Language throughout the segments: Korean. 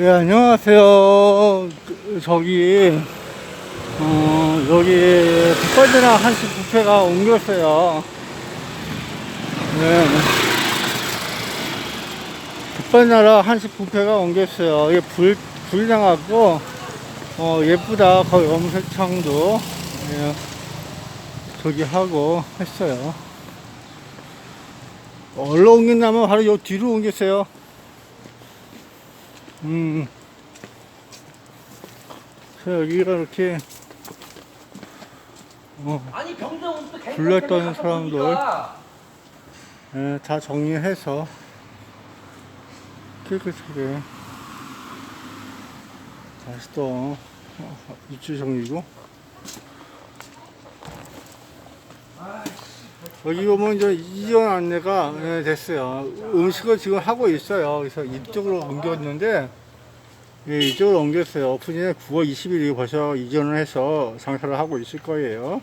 예, 안녕하세요. 그, 저기, 어, 여기 북발대나 한식 뷔페가 옮겼어요. 네. 북발나라 한식 뷔페가 옮겼어요. 이게 불, 불나갖고, 어, 예쁘다. 거기 염색창도, 예, 저기 하고 했어요. 얼로 옮겼냐면 바로 요 뒤로 옮겼어요. 음. 그래서 여기가 이렇게, 어, 아니 병정은 또 불렀던 사람들. 예, 다 정리해서 깨끗하게 다시 또 어, 입주 정리고 여기 보면 이제 이전 안내가 예, 됐어요. 음식을 지금 하고 있어요. 그래서 이쪽으로 옮겼는데 예, 이쪽으로 옮겼어요. 오픈이 9월 20일이 벌써 이전을 해서 장사를 하고 있을 거예요.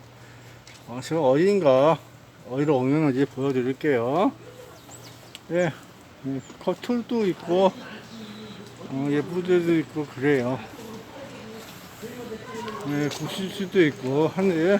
어, 지금 어딘가 어디로 옮겼는지 보여드릴게요. 예, 예, 커틀도 있고, 어, 예쁘들도 있고, 그래요. 예, 국수수도 있고, 하는데,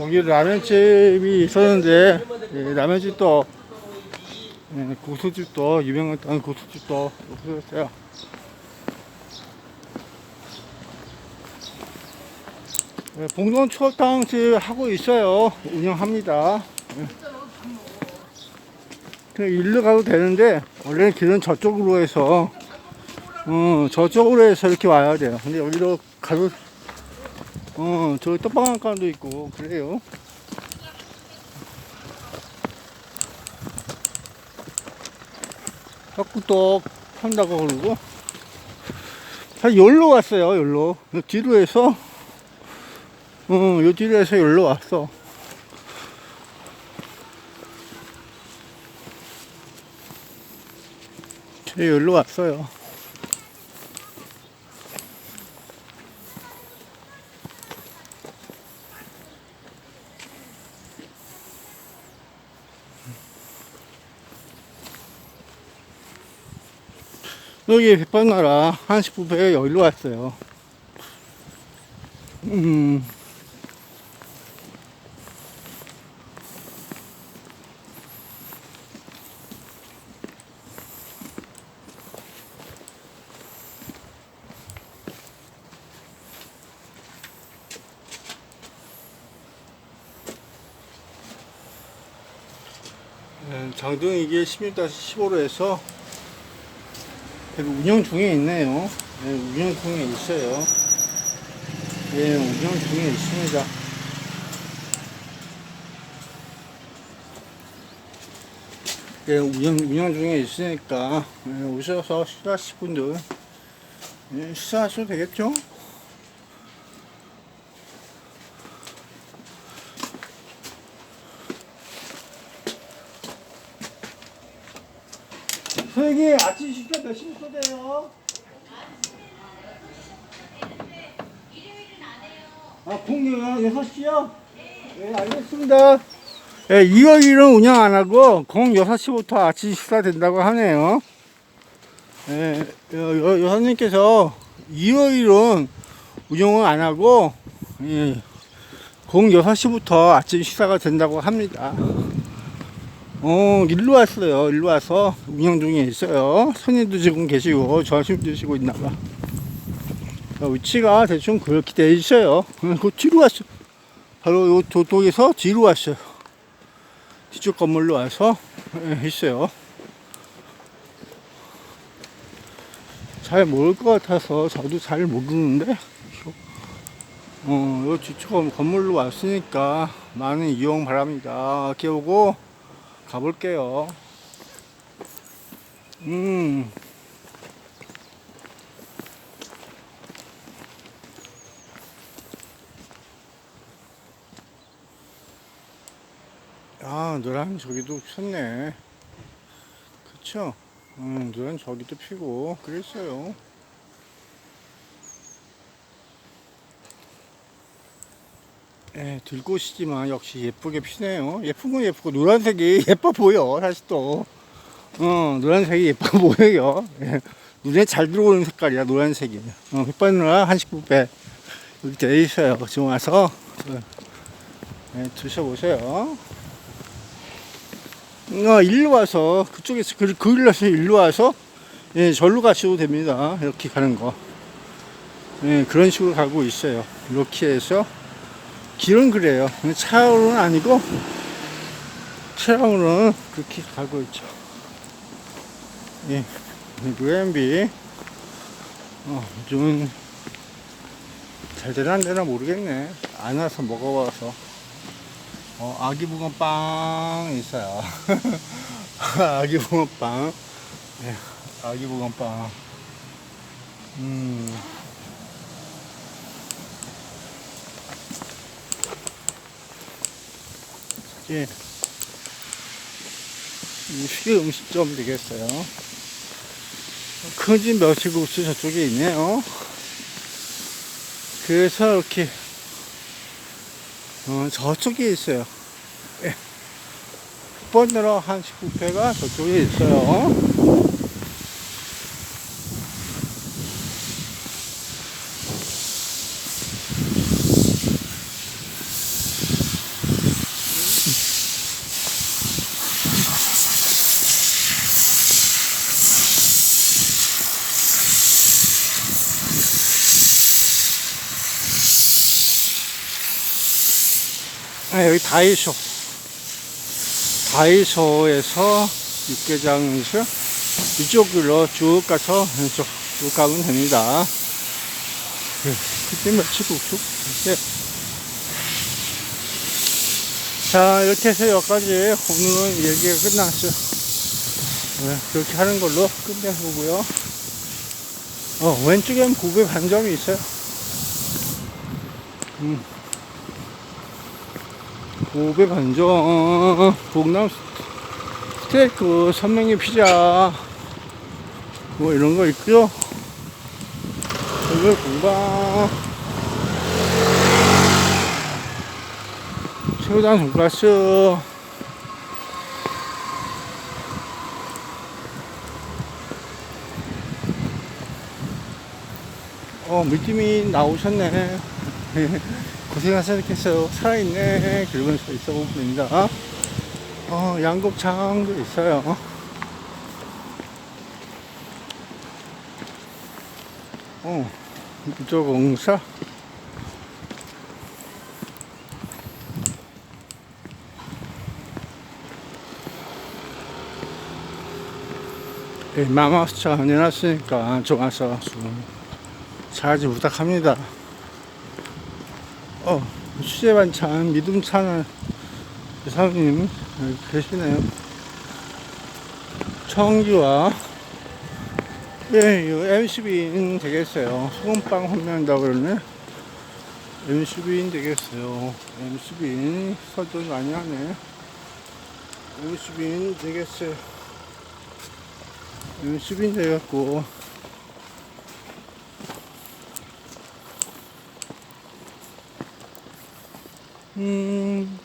여기 라면집이 있었는데, 예, 라면집도, 예, 고수집도, 유명했던 고수집도 없어졌어요. 예, 봉동 추어탕집 하고 있어요. 운영합니다. 예. 그냥 일로 가도 되는데, 원래는 길은 저쪽으로 해서, 어, 저쪽으로 해서 이렇게 와야 돼요. 근데 여기로 가도 어, 저기 떡방앗간도 있고, 그래요. 떡국떡 판다고 그러고. 한 열로 왔어요, 열로. 요 뒤로 해서, 어, 요 뒤로 해서 열로 왔어. 제 열로 왔어요. 여기 백반나라 한식 뷔페가 여기로 왔어요. 음. 네, 장등 이게 16-15로 해서 계속 운영 중에 있네요. 네, 운영 중에 있어요. 예, 운영 중에 있습니다. 예, 운영, 운영 중에 있으니까, 예, 오셔서 식사하실 분들, 예, 식사하셔도 되겠죠? 선생님, 아침 식사 몇 시부터 돼요? 아, 공유요? 6시요? 네, 알겠습니다. 예, 2월 1일은 운영 안 하고, 공 6시부터 아침 식사 된다고 하네요. 예, 여, 여, 여사님께서 2월 1일은 운영을 안 하고, 예, 공 6시부터 아침 식사가 된다고 합니다. 어, 일로 왔어요. 일로 와서 운영 중에 있어요. 손님도 지금 계시고, 점심 드시고 있나봐. 위치가 대충 그렇게 돼 있어요. 어, 그 뒤로 왔어. 바로 요 도덕에서 뒤로 왔어요. 뒤쪽 건물로 와서 예, 있어요. 잘 모를 것 같아서 저도 잘 모르는데, 어, 요 뒤쪽 건물로 왔으니까 많은 이용 바랍니다. 오고, 가볼게요. 음. 아, 노란 저기도 폈네. 그쵸? 음, 노란 저기도 피고, 그랬어요. 예, 들꽃이지만 역시 예쁘게 피네요. 예쁜 건 예쁘고, 노란색이 예뻐 보여, 사실 또. 어, 노란색이 예뻐 보여요. 예, 눈에 잘 들어오는 색깔이야, 노란색이. 어, 백반누라 한식뷔페. 여기 돼 있어요. 지금 와서, 어, 예, 드셔보세요. 어, 일로 와서 그쪽에서 그, 그 일로 와서 일로 와서 예, 절로 가셔도 됩니다. 이렇게 가는 거. 예, 그런 식으로 가고 있어요. 이렇게 해서 길은 그래요. 차로는 아니고 차량으로는 그렇게 가고 있죠. 예, UMB 어, 좀잘 되나 안 되나 모르겠네. 안 와서 먹어봐서. 어, 아기 붕어빵 있어요. 아기 붕어빵. 예, 아기 붕어빵. 음. 예. 이게 음식점 되겠어요. 큰 집 멸치국수 저쪽에 있네요. 그래서 이렇게 어, 저쪽에 있어요. 예. 번으로 한식 뷔페가 저쪽에 있어요. 아, 여기 다이소. 다이소에서 육개장에서 이쪽으로 쭉 가서 이쪽 쭉 가면 됩니다. 예, 그때 며칠 국수. 예. 자, 이렇게 해서 여기까지 오늘은 얘기가 끝났어요. 네, 그렇게 하는 걸로 끝내보고요. 어, 왼쪽엔 고개 반점이 있어요. 음. 고배 반점, 복남 스테이크, 선명이 피자, 뭐 이런 거 있고요. 여기 공방, 최우당 돈가스, 어, 물팀이 나오셨네. 고생하셨겠어요. 살아있네. 그러면서 있어 봅니다. 어, 양곱창도 있어요. 어, 이쪽 공사. 네, 마마스차 내놨으니까 좋아서 잘좀 부탁합니다. 어, 수제 반찬, 믿음찬 사장님 여기 계시네요. 청기와 예, 이거 MCB인 되겠어요. 소금빵 판매한다고 그러네. MCB인 되겠어요. MCB인 설득 많이 하네. MCB인 되겠어요. MCB인 되겠고. 음,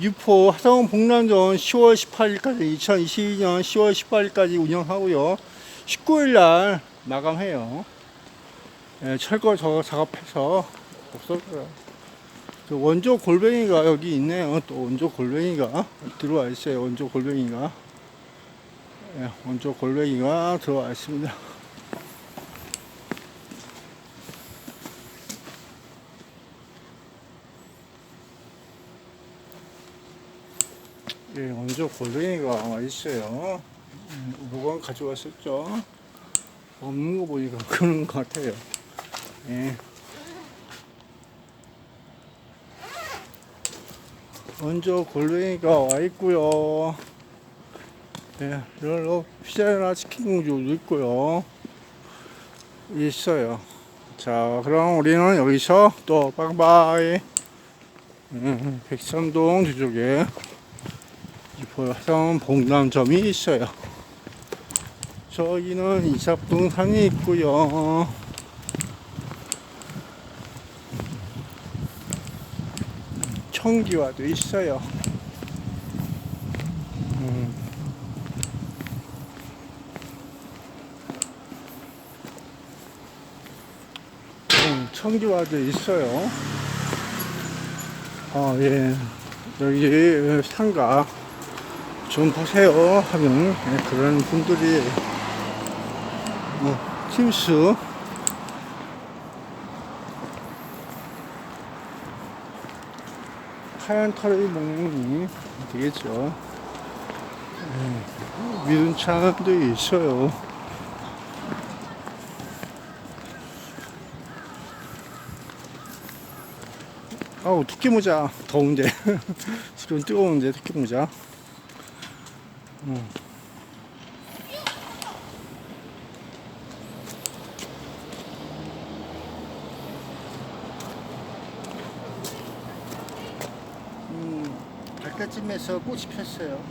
유포 화성 복남전 10월 18일까지 2022년 10월 18일까지 운영하고요. 19일 날 마감해요. 예, 철거 저 작업해서. 저 원조 골뱅이가 여기 있네요. 또 원조 골뱅이가 들어와 있어요. 원조 골뱅이가. 예, 원조 골뱅이가 들어와 있습니다. 예, 원조 골뱅이가 와 있어요. 음, 무건 가져왔었죠. 없는 거 보니까 그런 것 같아요. 예. 원조 골뱅이가 와 있고요. 예, 이걸로 피자나 치킨 공주도 있고요. 있어요. 자, 그럼 우리는 여기서 또 빵바이 음, 백선동 뒤쪽에 이포성 봉남점이 있어요. 저기는 이삭동산이 있고요. 청기와도 있어요. 음. 음, 청기와도 있어요. 어, 예. 여기 상가 좀 보세요 예, 그런 분들이 뭐 팀스 하얀 털이 먹는 되겠죠. 예, 미둔차도 있어요. 아우 토끼 모자 더운데 지금 뜨거운데 토끼 모자. 어. 음, 발가쯤에서 꽃이 폈어요.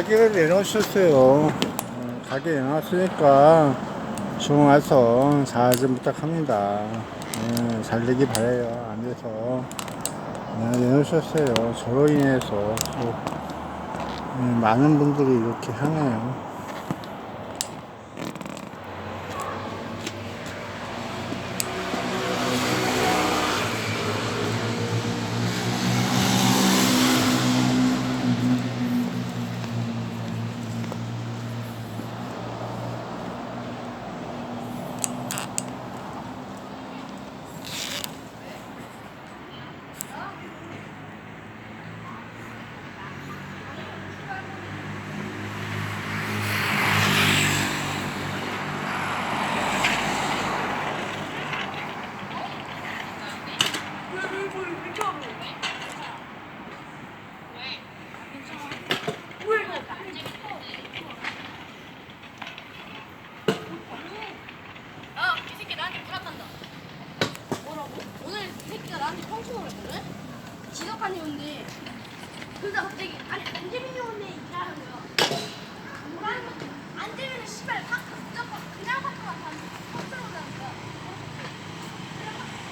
가게를 내놓으셨어요. 음, 가게 내놨으니까 좀 와서 잘 좀 부탁합니다. 음, 잘 되기 바래요. 안 돼서 네, 내놓으셨어요. 저로 인해서 또 음, 많은 분들이 이렇게 하네요.